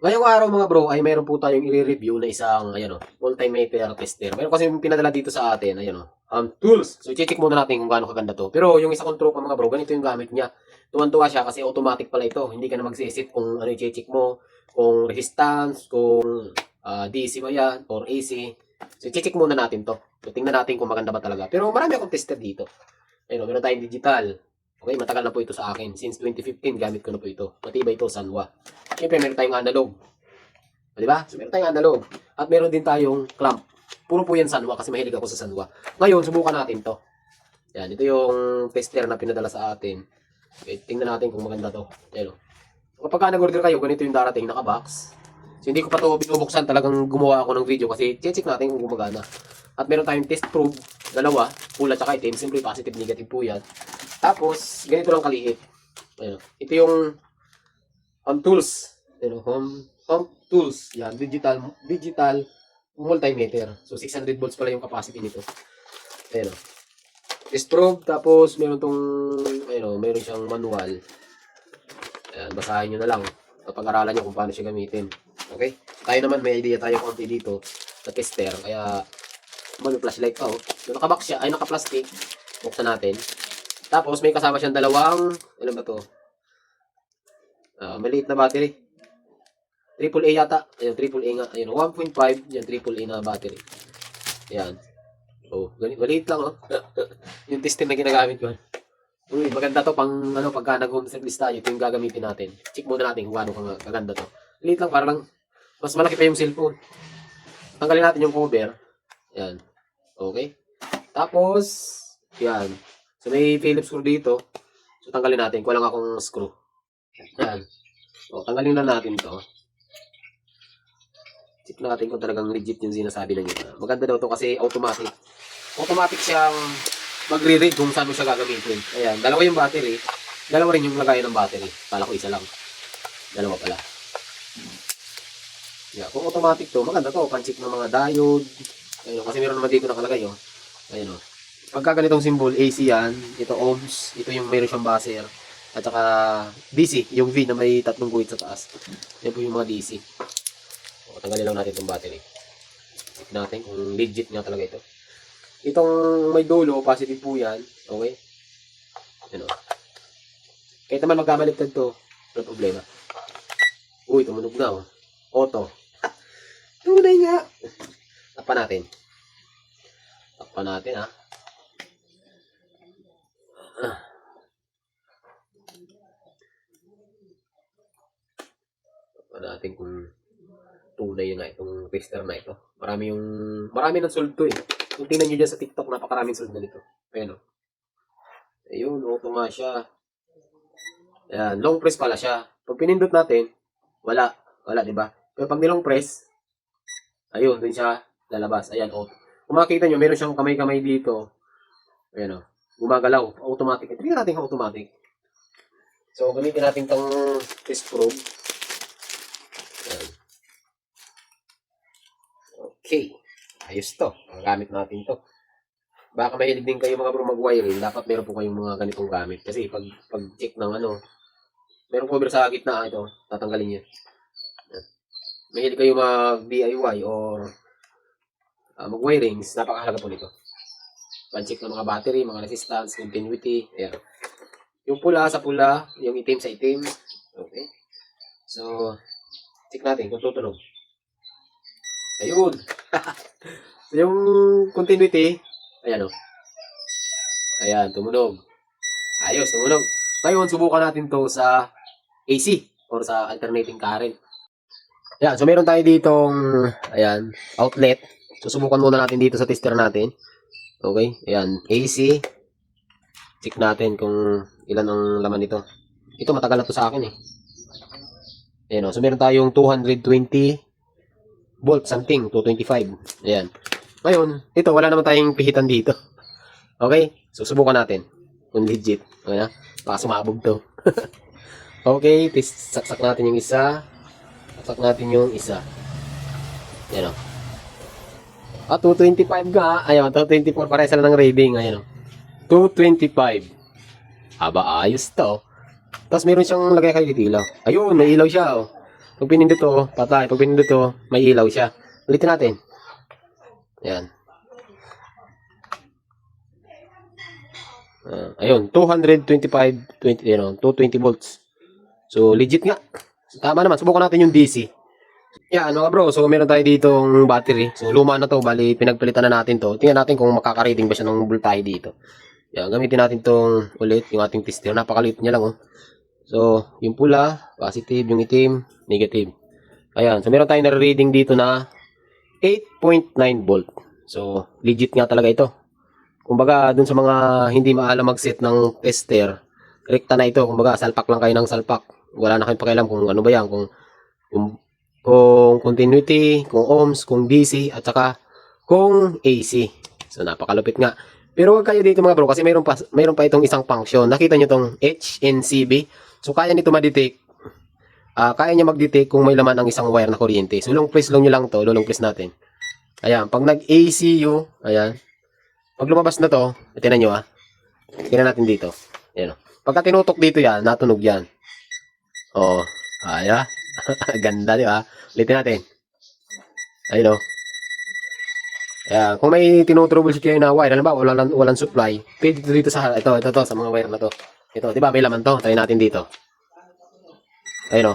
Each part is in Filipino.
Ngayong araw mga bro ay meron po tayong i-review na isang ayan o, multimeter tester. Meron kasi pinadala dito sa atin, ayan o, um, tools. So i-check muna natin kung gaano kaganda to. Pero yung isa kong tropa mga bro, ganito yung gamit niya. Tuwan-tuwa siya kasi automatic pala ito. Hindi ka na magsisip kung ano i-check mo, kung resistance, kung ah, DC ba yan, or AC. So i-check muna natin to. So tingnan natin kung maganda ba talaga. Pero marami akong tester dito. Ayun o, meron tayong digital. Okay, matagal na po ito sa akin. Since 2015, gamit ko na po ito. Matibay ito, Sanwa. Siyempre, meron tayong analog. Di ba? So, meron tayong analog. At meron din tayong clamp. Puro po yan Sanwa kasi mahilig ako sa Sanwa. Ngayon, subukan natin to. Yan, ito yung tester na pinadala sa atin. Okay, tingnan natin kung maganda to. Yan o. Kapag ka nag-order kayo, ganito yung darating, naka-box. So, hindi ko pa to binubuksan. Talagang gumawa ako ng video kasi check natin kung gumagana. At meron tayong test probe, dalawa, pula tsaka itim. Siyempre, positive, negative po yan. Tapos, ganito lang kaliit. Ayun. Ito yung home tools. Ayun, home, home tools. Yan, digital, digital multimeter. So, 600 volts pala yung capacity nito. Ayun. Test probe, tapos meron tong, ayun, meron siyang manual. Ayan, basahin nyo na lang. Kapag-aralan nyo kung paano siya gamitin. Okay? Tayo naman, may idea tayo konti dito sa tester. Kaya, may flashlight pa, oh. So, nakabox siya, ay naka-plastic. Buksan natin. Tapos may kasama siyang dalawang, ano ba to? Ah, maliit na battery. Triple A yata. Ayun, triple A nga. Ayun, 1.5. Yan, triple A na battery. Yan. Oh. Maliit lang, oh. yung testing na ginagamit ko. Uy, maganda to pang, ano, pagka nag-home service tayo, ito yung gagamitin natin. Check muna natin kung kang- kaganda to. Maliit lang, parang mas malaki pa yung cellphone. Tanggalin natin yung cover. Yan. Okay. Tapos, yan. So may Phillips screw dito. So tanggalin natin. Kulang akong screw. Yan. So tanggalin na natin to. Check natin kung talagang legit yung sinasabi ng iba. Maganda daw to kasi automatic. Automatic siyang magre-read kung saan mo siya gagamitin. Ayan. Dalawa yung battery. Dalawa rin yung lagayan ng battery. Kala ko isa lang. Dalawa pala. Yeah, kung automatic to, maganda to. Panchik ng mga diode. Ayun, kasi meron naman dito nakalagay, oh. Ayun, oh. Pagka ganitong symbol, AC yan, ito ohms, ito yung meron siyang buzzer, at saka DC, yung V na may tatlong guhit sa taas. Yan po yung mga DC. O, tanggalin lang natin itong battery. Check natin kung legit nga talaga ito. Itong may dulo, positive po yan. Okay? Yan o. Kahit naman magkamaligtad to, wala problema. Uy, tumunog na oh. Auto. Tunay nga. Takpan natin. Takpan natin ha. Takpan natin kung tunay nga itong tester na ito. Marami yung, marami ng sold to eh. Kung tingnan nyo dyan sa TikTok, napakaraming sold na nito. Ayan o. Ayun, auto nga siya. Ayan, long press pala siya. Pag pinindot natin, wala. Wala, di ba? Pero pag nilong press, ayun, dun siya lalabas. Ayan, oh. Kung makikita nyo, meron siyang kamay-kamay dito. Ayan, oh. Gumagalaw. Automatic. Tingnan natin kung automatic. So, gamitin natin tong test probe. Okay. Ayos to. Gamit natin to. Baka mahilig din kayo mga bro mag-wiring. Dapat meron po kayong mga ganitong gamit. Kasi pag, pag check ng ano, meron cover sa gitna ito. Tatanggalin niya. Mahilig kayo mag-DIY or uh, mag-wirings, napakahalaga po nito. Pan-check ng mga battery, mga resistance, continuity, ayan. Yung pula sa pula, yung itim sa itim. Okay. So, check natin kung tutunog. Ayun. so, yung continuity, ayan o. Ayan, tumunog. Ayos, tumunog. Ngayon, subukan natin to sa AC or sa alternating current. Ayan, so meron tayo ditong, ayan, outlet. Susubukan muna natin dito sa tester natin. Okay, ayan, AC. Check natin kung ilan ang laman nito. Ito, matagal na to sa akin eh. Ayan, o, so meron tayong 220 volt something, 225. Ayan. Ngayon, ito, wala naman tayong pihitan dito. Okay, so subukan natin kung legit. Ayan, baka sumabog to. okay, tis- saksak natin yung isa. Saksak natin yung isa. Yan o. Ah, 225 nga. Ayun, 224. Pare sila ng rating. Ayan o. 225. Aba, ayos to. Tapos meron siyang lagay kayo dito ilaw. Ayun, may ilaw siya oh. Pag pinindot to, patay. Pag pinindot to, may ilaw siya. Ulitin natin. Ayan. Ah, ayun, 225, 20, you know, 220 volts. So, legit nga. Tama naman, subukan natin yung DC. Yan, mga bro, so meron tayo ditong battery. So, luma na to, bali, pinagpalitan na natin to. Tingnan natin kung makaka-rating ba siya ng voltahe dito. Yan, gamitin natin tong ulit, yung ating tester. Napakaliit niya lang, oh. So, yung pula, positive, yung itim, negative. Ayan, so meron tayong nare-reading dito na 8.9 volt. So, legit nga talaga ito. Kumbaga, dun sa mga hindi maalam mag-set ng tester, rekta na ito. Kumbaga, salpak lang kayo ng salpak. Wala na kayong pakialam kung ano ba yan, kung, kung, kung continuity, kung ohms, kung DC, at saka kung AC. So, napakalupit nga. Pero wag kayo dito mga bro, kasi mayroon pa, mayroon pa itong isang function. Nakita nyo itong HNCB. So, kaya nito ma-detect Ah, kaya niya mag-detect kung may laman ang isang wire na kuryente. So, long press lang nyo lang to. Lulong press natin. Ayan. Pag nag-ACU, ayan. Pag lumabas na to, tinan nyo ah. Tingnan natin dito. Ayan. Pagka tinutok dito yan, natunog yan. Oo. Aya. Ganda, di ba? Ulitin natin. Ayun o. Ayan. Kung may tinutroubleshoot kayo na wire, halimbawa, walang, walang supply, pwede dito, dito sa, ito, ito, to, sa mga wire na to. Ito, di ba? May laman to. Tayo natin dito. Ayun o.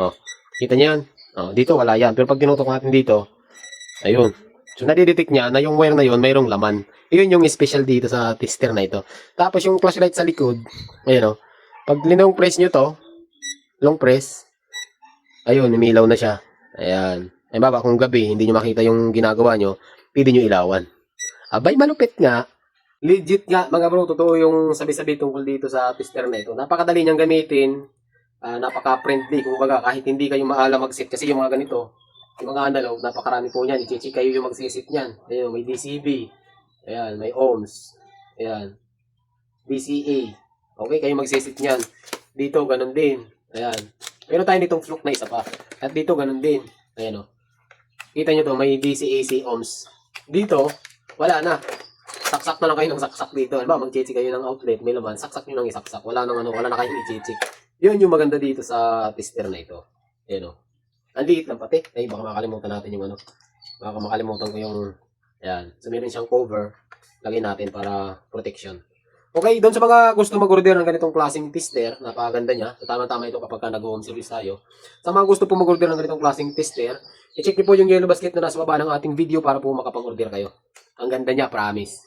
Oh. Kita niyo yan? Oh, dito wala yan. Pero pag tinutok natin dito, ayun. So, nadidetect niya na yung wire na yun mayroong laman. Yun yung special dito sa tester na ito. Tapos yung flashlight sa likod, ayun o. Pag linong press nyo to, long press, ayun, umilaw na siya. Ayan. Ay baba, kung gabi, hindi nyo makita yung ginagawa nyo, pwede nyo ilawan. Abay, malupit nga. Legit nga, mga bro, totoo yung sabi-sabi tungkol dito sa tester na ito. Napakadali niyang gamitin ah, napaka-friendly. Kung baga, kahit hindi kayo maalam mag-set, kasi yung mga ganito, yung mga analog, napakarami po niyan. I-check kayo yung mag-set niyan. Ayun, may DCB. Ayan, may ohms. Ayan. DCA. Okay, kayo mag-set niyan. Dito, ganun din. Ayan. Meron tayo ditong fluke na isa pa. At dito, ganun din. Ayan o. Kita nyo to, may DCAC ohms. Dito, wala na. Saksak na lang kayo ng saksak dito. Alam mag-check kayo ng outlet, may laman, saksak nyo ng isaksak. Wala nang ano, wala na kayong i-check. Yun yung maganda dito sa tester na ito. Ayan o. Ang liit lang pati. Ay, baka makalimutan natin yung ano. Baka makalimutan ko yung... Ayan. So, meron siyang cover. Lagay natin para protection. Okay, doon sa mga gusto mag-order ng ganitong klaseng tester, napakaganda niya. So, tama-tama ito kapag ka nag-home service tayo. Sa mga gusto po mag-order ng ganitong klaseng tester, i-check niyo po yung yellow basket na nasa baba ng ating video para po makapag-order kayo. Ang ganda niya, promise.